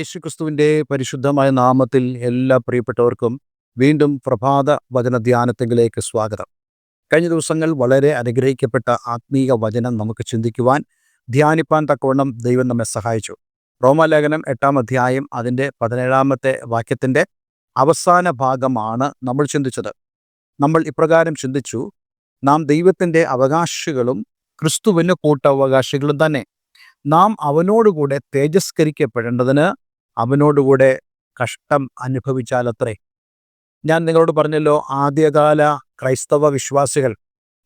യേശുക്രിസ്തുവിന്റെ പരിശുദ്ധമായ നാമത്തിൽ എല്ലാ പ്രിയപ്പെട്ടവർക്കും വീണ്ടും പ്രഭാത വചന ധ്യാനത്തിലേക്ക് സ്വാഗതം. കഴിഞ്ഞ ദിവസങ്ങൾ വളരെ അനുഗ്രഹിക്കപ്പെട്ട ആത്മീയ വചനം നമുക്ക് ചിന്തിക്കുവാൻ ധ്യാനിപ്പാൻ തക്കവണ്ണം ദൈവം നമ്മെ സഹായിച്ചു. റോമാലേഖനം എട്ടാം അധ്യായം അതിന്റെ പതിനേഴാമത്തെ വാക്യത്തിന്റെ അവസാന ഭാഗമാണ് നമ്മൾ ചിന്തിച്ചത്. നമ്മൾ ഇപ്രകാരം ചിന്തിച്ചു നാം ദൈവത്തിന്റെ അവകാശികളും ക്രിസ്തുവിന് കൂട്ടവകാശികളും തന്നെ. നാം അവനോടുകൂടെ തേജസ്കരിക്കപ്പെടേണ്ടതിന് അവനോടുകൂടെ കഷ്ടം അനുഭവിച്ചാലത്രേ. ഞാൻ നിങ്ങളോട് പറഞ്ഞല്ലോ ആദ്യകാല ക്രൈസ്തവ വിശ്വാസികൾ.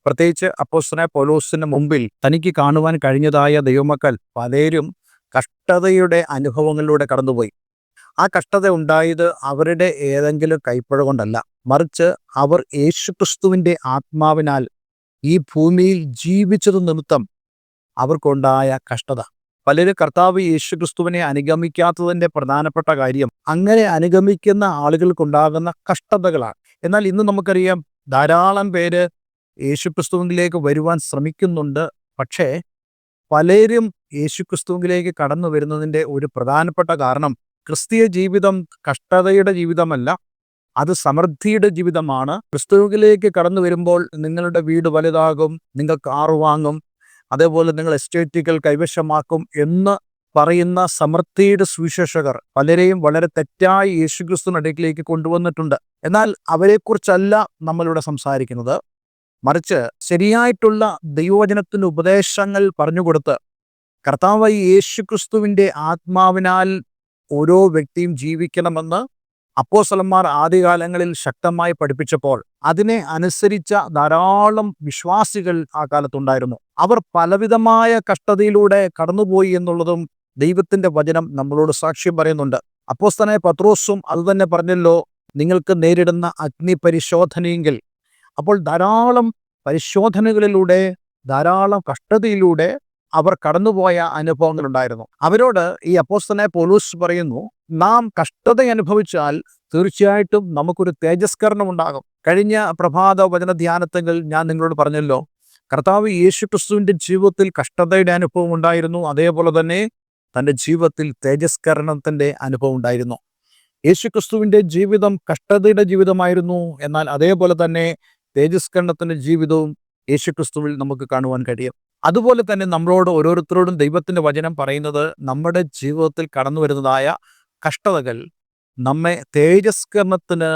പ്രത്യേകിച്ച് അപ്പോസ്റ്റനെ പോലോസിന് മുമ്പിൽ തനിക്ക് കാണുവാൻ കഴിഞ്ഞതായ ദൈവമക്കൾ പലരും കഷ്ടതയുടെ അനുഭവങ്ങളിലൂടെ കടന്നുപോയി. ആ കഷ്ടത ഉണ്ടായത് അവരുടെ ഏതെങ്കിലും കൈപ്പഴ കൊണ്ടല്ല. മറിച്ച് അവർ യേശുക്രിസ്തുവിന്റെ ആത്മാവിനാൽ ഈ ഭൂമിയിൽ ജീവിച്ചത് നിമിത്തം അവർക്കുണ്ടായ കഷ്ടത. പലരും കർത്താവ് യേശു ക്രിസ്തുവിനെ അനുഗമിക്കാത്തതിന്റെ പ്രധാനപ്പെട്ട കാര്യം അങ്ങനെ അനുഗമിക്കുന്ന ആളുകൾക്കുണ്ടാകുന്ന കഷ്ടതകളാണ്. എന്നാൽ ഇന്ന് നമുക്കറിയാം ധാരാളം പേര് യേശുക്രിസ്തുവിലേക്ക് വരുവാൻ ശ്രമിക്കുന്നുണ്ട്. പക്ഷേ പലരും യേശുക്രിസ്തുവിലേക്ക് കടന്നു വരുന്നതിന്റെ ഒരു പ്രധാനപ്പെട്ട കാരണം ക്രിസ്തീയ ജീവിതം കഷ്ടതയുടെ ജീവിതമല്ല അത് സമൃദ്ധിയുടെ ജീവിതമാണ്. ക്രിസ്തുവിലേക്ക് കടന്നു വരുമ്പോൾ നിങ്ങളുടെ വീട് വലുതാകും നിങ്ങൾ കാറ് വാങ്ങും അതേപോലെ നിങ്ങൾ എസ്റ്റേറ്റുകൾ കൈവശമാക്കും എന്ന് പറയുന്ന സമൃദ്ധിയുടെ സുവിശേഷകർ പലരെയും വളരെ തെറ്റായി യേശുക്രിസ്തുവിനടുക്കിലേക്ക് കൊണ്ടുവന്നിട്ടുണ്ട്. എന്നാൽ അവരെക്കുറിച്ചല്ല നമ്മളിവിടെ സംസാരിക്കുന്നത്. മറിച്ച് ശരിയായിട്ടുള്ള ദൈവവചനത്തിന് ഉപദേശങ്ങൾ പറഞ്ഞുകൊടുത്ത് കർത്താവായി യേശുക്രിസ്തുവിന്റെ ആത്മാവിനാൽ ഓരോ വ്യക്തിയും ജീവിക്കണമെന്ന് അപ്പോസലന്മാർ ആദ്യകാലങ്ങളിൽ ശക്തമായി പഠിപ്പിച്ചപ്പോൾ അതിനെ അനുസരിച്ച ധാരാളം വിശ്വാസികൾ ആ കാലത്തുണ്ടായിരുന്നു. അവർ പലവിധമായ കഷ്ടതയിലൂടെ കടന്നുപോയി എന്നുള്ളതും ദൈവത്തിന്റെ വചനം നമ്മളോട് സാക്ഷ്യം പറയുന്നുണ്ട്. അപ്പോസ്തനായ പത്രോസും അത് തന്നെ പറഞ്ഞല്ലോ നിങ്ങൾക്ക് നേരിടുന്ന അഗ്നി പരിശോധനയെങ്കിൽ അപ്പോൾ ധാരാളം പരിശോധനകളിലൂടെ ധാരാളം കഷ്ടതയിലൂടെ അവർ കടന്നുപോയ അനുഭവങ്ങൾ ഉണ്ടായിരുന്നു അവരോട് ഈ അപ്പോസ്തനായ പോലൂസ് പറയുന്നു നാം കഷ്ടത അനുഭവിച്ചാൽ തീർച്ചയായിട്ടും നമുക്കൊരു തേജസ്കരണം ഉണ്ടാകും കഴിഞ്ഞ പ്രഭാത വചന ധ്യാനത്തിൽ ഞാൻ നിങ്ങളോട് പറഞ്ഞല്ലോ കർത്താവ് യേശു ക്രിസ്തുവിന്റെ ജീവിതത്തിൽ കഷ്ടതയുടെ അനുഭവം ഉണ്ടായിരുന്നു അതേപോലെ തന്നെ തന്റെ ജീവിതത്തിൽ തേജസ്കരണത്തിന്റെ അനുഭവം ഉണ്ടായിരുന്നു. യേശു ക്രിസ്തുവിന്റെ ജീവിതം കഷ്ടതയുടെ ജീവിതമായിരുന്നു എന്നാൽ അതേപോലെ തന്നെ തേജസ്കരണത്തിന്റെ ജീവിതവും യേശു ക്രിസ്തുവിൽ നമുക്ക് കാണുവാൻ കഴിയും. അതുപോലെ തന്നെ നമ്മളോട് ഓരോരുത്തരോടും ദൈവത്തിന്റെ വചനം പറയുന്നത് നമ്മുടെ ജീവിതത്തിൽ കടന്നു വരുന്നതായ കഷ്ടതകൾ നമ്മെ തേജസ്കരണത്തിന്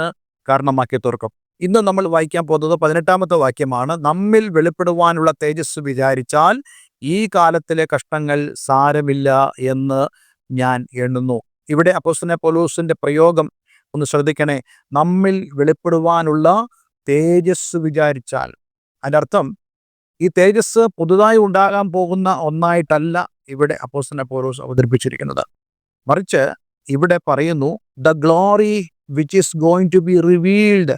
കാരണമാക്കി തീർക്കും ഇന്ന് നമ്മൾ വായിക്കാൻ പോകുന്നത് പതിനെട്ടാമത്തെ വാക്യമാണ്. നമ്മിൽ വെളിപ്പെടുവാനുള്ള തേജസ് വിചാരിച്ചാൽ ഈ കാലത്തിലെ കഷ്ടങ്ങൾ സാരമില്ല എന്ന് ഞാൻ എണ്ണുന്നു. ഇവിടെ അപ്പോസ്തനെ പോലൂസിന്റെ പ്രയോഗം ഒന്ന് ശ്രദ്ധിക്കണേ. നമ്മിൽ വെളിപ്പെടുവാനുള്ള തേജസ് വിചാരിച്ചാൽ. അതിന്റെ അർത്ഥം ഈ തേജസ് പുതുതായി ഉണ്ടാകാൻ പോകുന്ന ഒന്നായിട്ടല്ല ഇവിടെ അപ്പോസ്തനെ പോലൂസ് അവതരിപ്പിച്ചിരിക്കുന്നത്. മറിച്ച് ഇവിടെ പറയുന്നു the glory which is going to be revealed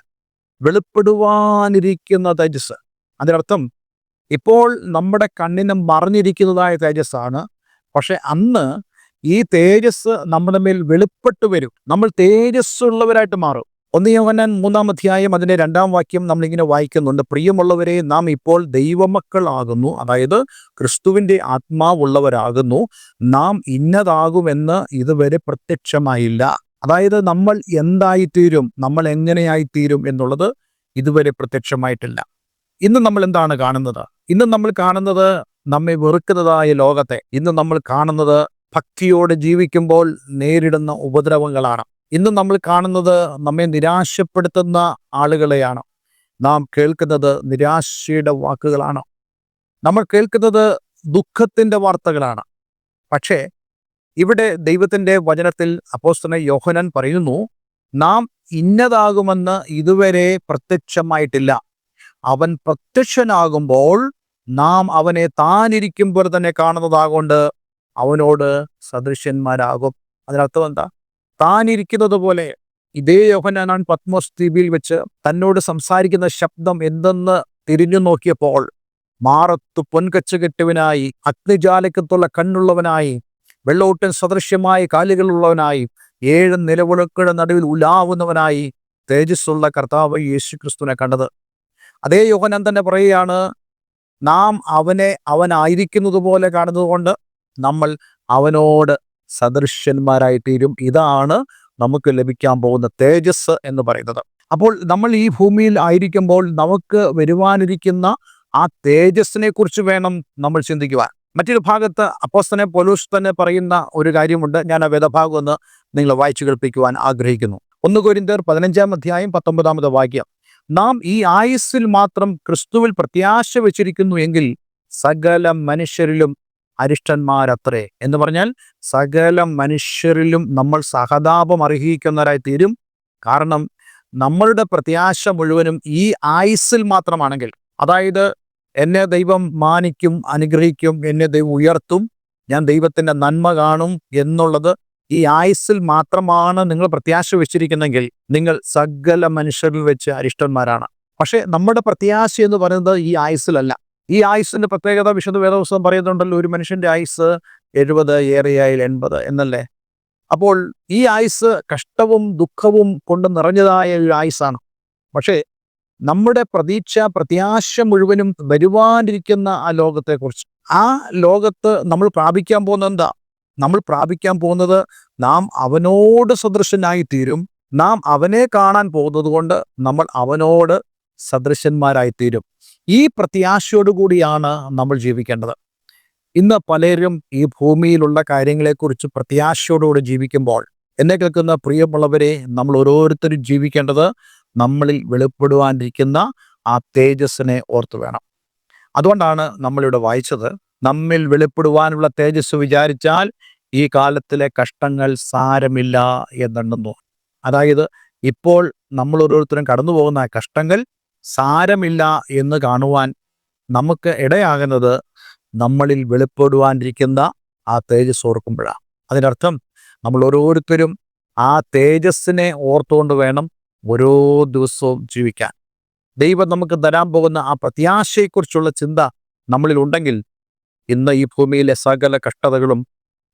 വെളിപ്പെടുവാനിരിക്കുന്ന തേജസ് അതിനർത്ഥം ഇപ്പോൾ നമ്മുടെ കണ്ണിന് മറിഞ്ഞിരിക്കുന്നതായ തേജസ്സാണ്. പക്ഷെ അന്ന് ഈ തേജസ് നമ്മുടെ മേൽ വെളിപ്പെട്ടു വരും. നമ്മൾ തേജസ്സുള്ളവരായിട്ട് മാറും. ഒന്ന് യോഹനാൻ മൂന്നാം അധ്യായം അതിന്റെ രണ്ടാം വാക്യം നമ്മളിങ്ങനെ വായിക്കുന്നുണ്ട്. പ്രിയമുള്ളവരെ നാം ഇപ്പോൾ ദൈവമക്കളാകുന്നു. അതായത് ക്രിസ്തുവിന്റെ ആത്മാവുള്ളവരാകുന്നു. നാം ഇന്നതാകുമെന്ന് ഇതുവരെ പ്രത്യക്ഷമായില്ല. അതായത് നമ്മൾ എന്തായിത്തീരും നമ്മൾ എങ്ങനെയായിത്തീരും എന്നുള്ളത് ഇതുവരെ പ്രത്യക്ഷമായിട്ടില്ല. ഇന്ന് നമ്മൾ എന്താണ് കാണുന്നത്? ഇന്ന് നമ്മൾ കാണുന്നത് നമ്മെ വെറുക്കുന്നതായ ലോകത്തെ. ഇന്ന് നമ്മൾ കാണുന്നത് ഭക്തിയോടെ ജീവിക്കുമ്പോൾ നേരിടുന്ന ഉപദ്രവങ്ങളാണ്. ഇന്ന് നമ്മൾ കാണുന്നത് നമ്മെ നിരാശപ്പെടുത്തുന്ന ആളുകളെയാണ്. നാം കേൾക്കുന്നത് നിരാശയുടെ വാക്കുകളാണ്. നമ്മൾ കേൾക്കുന്നത് ദുഃഖത്തിന്റെ വാർത്തകളാണ്. പക്ഷേ ഇവിടെ ദൈവത്തിന്റെ വചനത്തിൽ അപ്പോസ്തന യോഹനൻ പറയുന്നു നാം ഇന്നതാകുമെന്ന് ഇതുവരെ പ്രത്യക്ഷമായിട്ടില്ല. അവൻ പ്രത്യക്ഷനാകുമ്പോൾ നാം അവനെ താനിരിക്കുമ്പോൾ തന്നെ കാണുന്നതാകൊണ്ട് അവനോട് സദൃശ്യന്മാരാകും അതിനർത്ഥം എന്താ? താനിരിക്കുന്നത് പോലെ ഇതേ യോഹനാൻ പത്മോസ് ദ്വീപിൽ വെച്ച് തന്നോട് സംസാരിക്കുന്ന ശബ്ദം എന്തെന്ന് തിരിഞ്ഞു നോക്കിയപ്പോൾ മാറത്ത് പൊൻകച്ചുകെട്ടുവിനായി അഗ്നിജാലക്കത്തുള്ള കണ്ണുള്ളവനായി വെള്ളോട്ടൻ സദൃശ്യമായ കാലുകളുള്ളവനായി ഏഴ് നിലവിളക്കുകളുടെ നടുവിൽ ഉലാവുന്നവനായി തേജസ്സുള്ള കർത്താവ് യേശു ക്രിസ്തുവിനെ കണ്ടത്. അതേ യോഹനാൻ തന്നെ പറയുകയാണ് നാം അവനെ അവനായിരിക്കുന്നത് പോലെ കാണുന്നത് കൊണ്ട് നമ്മൾ അവനോട് സദൃശ്യന്മാരായി തീരും ഇതാണ് നമുക്ക് ലഭിക്കാൻ പോകുന്ന തേജസ് എന്ന് പറയുന്നത്. അപ്പോൾ നമ്മൾ ഈ ഭൂമിയിൽ ആയിരിക്കുമ്പോൾ നമുക്ക് വരുവാനിരിക്കുന്ന ആ തേജസ്സിനെ കുറിച്ച് വേണം നമ്മൾ ചിന്തിക്കുവാൻ. മറ്റൊരു ഭാഗത്ത് അപ്പോസ്തനെ പോലൂസ് തന്നെ പറയുന്ന ഒരു കാര്യമുണ്ട്. ഞാൻ ആ വേദഭാഗം ഒന്ന് നിങ്ങൾ വായിച്ചു കേൾപ്പിക്കുവാൻ ആഗ്രഹിക്കുന്നു. ഒന്ന് കോരിന്തർ പതിനഞ്ചാം അധ്യായം പത്തൊമ്പതാമത് വാക്യം. നാം ഈ ആയുസ്സിൽ മാത്രം ക്രിസ്തുവിൽ പ്രത്യാശ വെച്ചിരിക്കുന്നു എങ്കിൽ സകല മനുഷ്യരിലും അരിഷ്ടന്മാരത്രേ എന്ന് പറഞ്ഞാൽ സകല മനുഷ്യരിലും നമ്മൾ സഹതാപം അർഹിക്കുന്നവരായി തീരും കാരണം നമ്മളുടെ പ്രത്യാശ മുഴുവനും ഈ ആയുസ്സിൽ മാത്രമാണെങ്കിൽ അതായത് എന്നെ ദൈവം മാനിക്കും അനുഗ്രഹിക്കും എന്നെ ദൈവം ഉയർത്തും ഞാൻ ദൈവത്തിന്റെ നന്മ കാണും എന്നുള്ളത് ഈ ആയുസ്സിൽ മാത്രമാണ് നിങ്ങൾ പ്രത്യാശ വെച്ചിരിക്കുന്നെങ്കിൽ നിങ്ങൾ സകല മനുഷ്യരിൽ വെച്ച് അരിഷ്ടന്മാരാണ്. പക്ഷേ നമ്മുടെ പ്രത്യാശ എന്ന് പറയുന്നത് ഈ ആയുസ്സിലല്ല. ഈ ആയുസ്സിന്റെ പ്രത്യേകത വിശുദ്ധ വേദപുസ്തകം പറയുന്നുണ്ടല്ലോ ഒരു മനുഷ്യന്റെ ആയുസ് എഴുപത് ഏറെയായാൽ എൺപത് എന്നല്ലേ? അപ്പോൾ ഈ ആയുസ് കഷ്ടവും ദുഃഖവും കൊണ്ട് നിറഞ്ഞതായ ഒരു ആയുസ്സാണ്. പക്ഷേ നമ്മുടെ പ്രതീക്ഷ പ്രത്യാശ മുഴുവനും വരുവാനിരിക്കുന്ന ആ ലോകത്തെക്കുറിച്ച്. ആ ലോകത്ത് നമ്മൾ പ്രാപിക്കാൻ പോകുന്നത് എന്താ? നമ്മൾ പ്രാപിക്കാൻ പോകുന്നത് നാം അവനോട് സദൃശനായി തീരും നാം അവനെ കാണാൻ പോകുന്നത് കൊണ്ട് നമ്മൾ അവനോട് സദൃശന്മാരായി തീരും ഈ പ്രത്യാശയോടുകൂടിയാണ് നമ്മൾ ജീവിക്കേണ്ടത്. ഇന്ന് പലരും ഈ ഭൂമിയിലുള്ള കാര്യങ്ങളെക്കുറിച്ച് പ്രത്യാശയോടുകൂടി ജീവിക്കുമ്പോൾ എന്നെ കേൾക്കുന്ന പ്രിയമുള്ളവരെ നമ്മൾ ഓരോരുത്തരും ജീവിക്കേണ്ടത് നമ്മളിൽ വെളിപ്പെടുവാനിരിക്കുന്ന ആ തേജസ്സിനെ ഓർത്തു വേണം. അതുകൊണ്ടാണ് നമ്മളിവിടെ വായിച്ചത് നമ്മിൽ വെളിപ്പെടുവാനുള്ള തേജസ് വിചാരിച്ചാൽ ഈ കാലത്തിലെ കഷ്ടങ്ങൾ സാരമില്ല എന്നെണ്ണുന്നു. അതായത് ഇപ്പോൾ നമ്മൾ ഓരോരുത്തരും കടന്നു പോകുന്ന കഷ്ടങ്ങൾ സാരമില്ല എന്ന് കാണുവാൻ നമുക്ക് ഇടയാകുന്നത് നമ്മളിൽ വെളിപ്പെടുവാനിരിക്കുന്ന ആ തേജസ് ഓർക്കുമ്പോഴാണ് അതിനർത്ഥം നമ്മൾ ഓരോരുത്തരും ആ തേജസ്സിനെ ഓർത്തുകൊണ്ട് വേണം ഓരോ ദിവസവും ജീവിക്കാൻ. ദൈവം നമുക്ക് തരാൻ പോകുന്ന ആ പ്രത്യാശയെക്കുറിച്ചുള്ള ചിന്ത നമ്മളിൽ ഉണ്ടെങ്കിൽ ഇന്ന് ഈ ഭൂമിയിലെ സകല കഷ്ടതകളും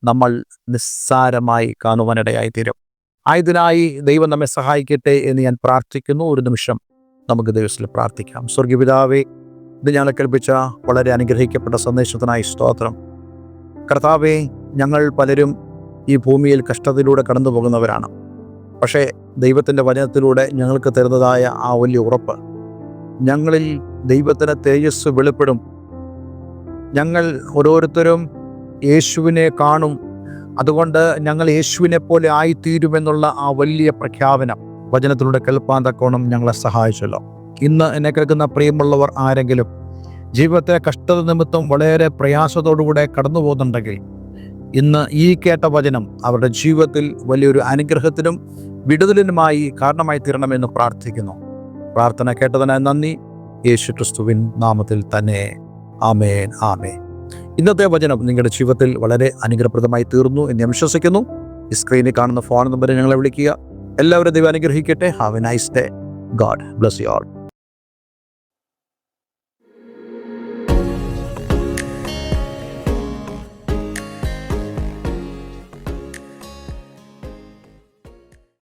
നമ്മൾ നിസ്സാരമായി കാണുവാനിടയായി തീരും ആയതിനായി ദൈവം നമ്മെ സഹായിക്കട്ടെ എന്ന് ഞാൻ പ്രാർത്ഥിക്കുന്നു. ഒരു നിമിഷം നമുക്ക് ദൈവത്തിൽ പ്രാർത്ഥിക്കാം. സ്വർഗീപിതാവേ ഇത് ഞങ്ങളെ കൽപ്പിച്ച വളരെ അനുഗ്രഹിക്കപ്പെട്ട സന്ദേശത്തിനായി സ്തോത്രം. കർത്താവെ ഞങ്ങൾ പലരും ഈ ഭൂമിയിൽ കഷ്ടത്തിലൂടെ കടന്നു പോകുന്നവരാണ്. പക്ഷേ ദൈവത്തിന്റെ വചനത്തിലൂടെ ഞങ്ങൾക്ക് തരുന്നതായ ആ വലിയ ഉറപ്പ് ഞങ്ങളിൽ ദൈവത്തിന് തേജസ് വെളിപ്പെടും. ഞങ്ങൾ ഓരോരുത്തരും യേശുവിനെ കാണും. അതുകൊണ്ട് ഞങ്ങൾ യേശുവിനെ പോലെ ആയിത്തീരുമെന്നുള്ള ആ വലിയ പ്രഖ്യാപനം. വചനത്തിലൂടെ കേൾപ്പാൻ തക്കോണം ഞങ്ങളെ സഹായിച്ചല്ലോ. ഇന്ന് എന്നെ കേൾക്കുന്ന പ്രിയമുള്ളവർ ആരെങ്കിലും ജീവിതത്തെ കഷ്ടത നിമിത്തം വളരെ പ്രയാസത്തോടുകൂടെ കടന്നു പോകുന്നുണ്ടെങ്കിൽ ഇന്ന് ഈ കേട്ട വചനം അവരുടെ ജീവിതത്തിൽ വലിയൊരു അനുഗ്രഹത്തിനും വിടുതലിനുമായി കാരണമായി തീരണമെന്ന് പ്രാർത്ഥിക്കുന്നു. പ്രാർത്ഥന കേട്ടതിനായി നന്ദി. യേശു ക്രിസ്തുവിൻ നാമത്തിൽ തന്നെ. ആമേൻ ആമേൻ. ഇന്നത്തെ വചനം നിങ്ങളുടെ ജീവിതത്തിൽ വളരെ അനുഗ്രഹപ്രദമായി തീർന്നു എന്ന് ഞാൻ വിശ്വസിക്കുന്നു. സ്ക്രീനിൽ കാണുന്ന ഫോൺ നമ്പറിൽ ഞങ്ങളെ വിളിക്കുക. എല്ലാവരും ദൈവം അനുഗ്രഹിക്കട്ടെ. Have a nice day God bless you all